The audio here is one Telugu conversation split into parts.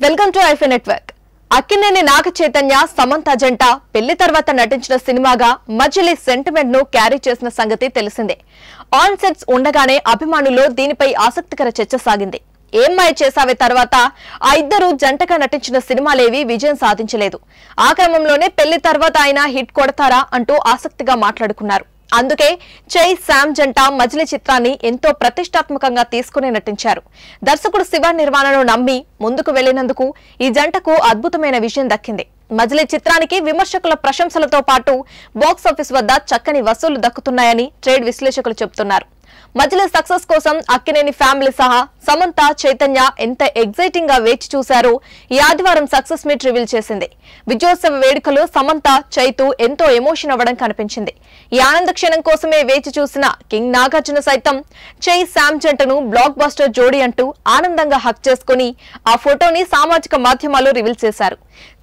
Welcome to iFi Network. Akkineni Naga Chaitanya Samantha జంట పెళ్ళి తర్వాత నటించిన సినిమాగా మజిలీ సెంటిమెంట్ను క్యారీ చేసిన సంగతి తెలిసిందే. ఆన్ సెట్స్ ఉండగానే అభిమానుల్లో దీనిపై ఆసక్తికర చర్చ సాగింది. ఏం మాయ చేసావే తర్వాత? ఆ ఇద్దరు జంటగా నటించిన సినిమాలేవి విజయం సాధించలేదు. ఆ క్రమంలోనే పెళ్ళి తర్వాత ఆయన హిట్ కొడతారా అంటూ ఆసక్తిగా మాట్లాడుకున్నారు. అందుకే చై శామ్ జంట మజిలీ చిత్రాన్ని ఎంతో ప్రతిష్టాత్మకంగా తీసుకుని నటించారు. దర్శకుడు శివ నిర్మాణను నమ్మి ముందుకు వెళ్ళినందుకు ఈ జంటకు అద్భుతమైన విజయం దక్కింది. మజిలీ చిత్రానికి విమర్శకుల ప్రశంసలతో పాటు బాక్సాఫీస్ వద్ద చక్కని వసూళ్ళు దక్కుతున్నాయని ట్రేడ్ విశ్లేషకులు చెబుతున్నారు. మజిలీ సక్సెస్ కోసం అక్కినేని ఫ్యామిలీ సహా సమంత చైతన్య ఎంత ఎగ్జైటింగ్గా వేచి చూశారో ఈ ఆదివారం సక్సెస్ మీట్ రివీల్ చేసింది. విజయోత్సవ వేడుకలో సమంత చైతు ఎంతో ఎమోషన్ అవ్వడం కనిపించింది. ఈ ఆనంద క్షణం కోసమే వేచి చూసిన కింగ్ నాగార్జున సైతం చై శామ్ జంటను బ్లాక్ బస్టర్ జోడీ అంటూ ఆనందంగా హక్ చేసుకుని ఆ ఫోటోని సామాజిక మాధ్యమాల్లో రివీల్ చేశారు.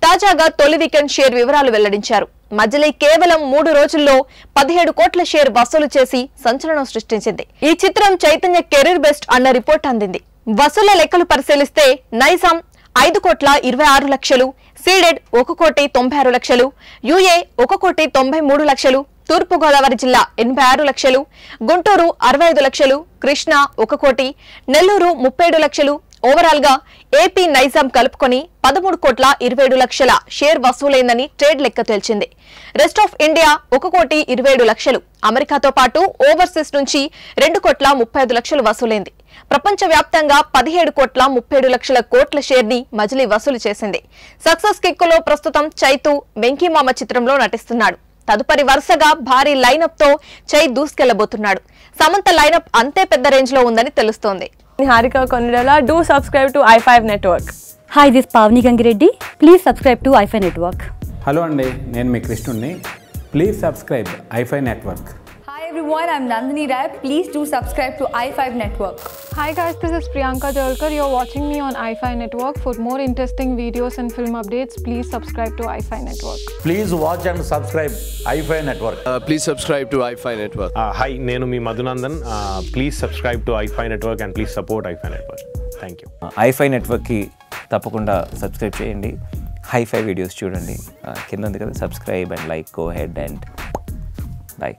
తాజాగా తొలి వీకెండ్ షేర్ వివరాలు వెల్లడించారు. మజిలీ కేవలం మూడు రోజుల్లో పదిహేడు కోట్ల షేర్ వసూలు చేసి సంచలనం సృష్టించింది. ఈ చిత్రం చైతన్య కెరీర్ బెస్ట్ అన్న రిపోర్ట్ అందింది. వసూళ్ళ లెక్కలు పరిశీలిస్తే నైజాం ఐదు కోట్ల ఇరవై ఆరు లక్షలు సీడెడ్ ఒక కోటి తొంభై ఆరు లక్షలు యుఏ ఒక కోటి తొంభై మూడు లక్షలు తూర్పుగోదావరి జిల్లా ఎనభై ఆరు లక్షలు గుంటూరు అరవై ఐదు లక్షలు కృష్ణా ఒక కోటి నెల్లూరు ముప్పై ఏడు లక్షలు ఓవరాల్గా ఏపీ నైజాం కలుపుకొని పదమూడు కోట్ల ఇరవై లక్షల షేర్ వసూలైందని ట్రేడ్ లెక్క తేల్చింది. రెస్ట్ ఆఫ్ ఇండియా ఒక కోటి ఇరవై లక్షలు. అమెరికాతో పాటు ఓవర్సీస్ నుంచి రెండు కోట్ల ముప్పై ఐదు లక్షలు వసూలైంది. ప్రపంచ వ్యాప్తంగా పదిహేడు కోట్ల ముప్పై లక్షల కోట్ల షేర్ని మజిలీ వసూలు చేసింది. సక్సెస్ కిక్కులో ప్రస్తుతం చైతు వెంకీమామ చిత్రంలో నటిస్తున్నాడు. తదుపరి వరుసగా భారీ లైనప్తో చై దూసుకెళ్ళబోతున్నాడు. సమంత లైనప్ అంతే పెద్ద రేంజ్లో ఉందని తెలుస్తోంది. Harika Konirala. Do subscribe to i5 Network. Hi, this is Pavni Gangireddy. Please subscribe to iFi Network. Hello అండి నేను మీ కృష్ణుడిని please subscribe iFi Network everyone, I'm Nandini Rai. Please do subscribe to i5 Network. Hi guys, this is Priyanka Jalkar. You're watching me on iFi Network. For more interesting videos and film updates, please subscribe to iFi Network. Please watch and subscribe iFi Network. Uh, please subscribe to iFi Network. Hi నేను మీ Madhunandan please subscribe to iFi network and please support iFi network thank you iFi నెట్వర్క్కి తప్పకుండా సబ్స్క్రైబ్ చేయండి హైఫై వీడియోస్ చూడండి కింద ఉంది కదా subscribe and like go ahead and bye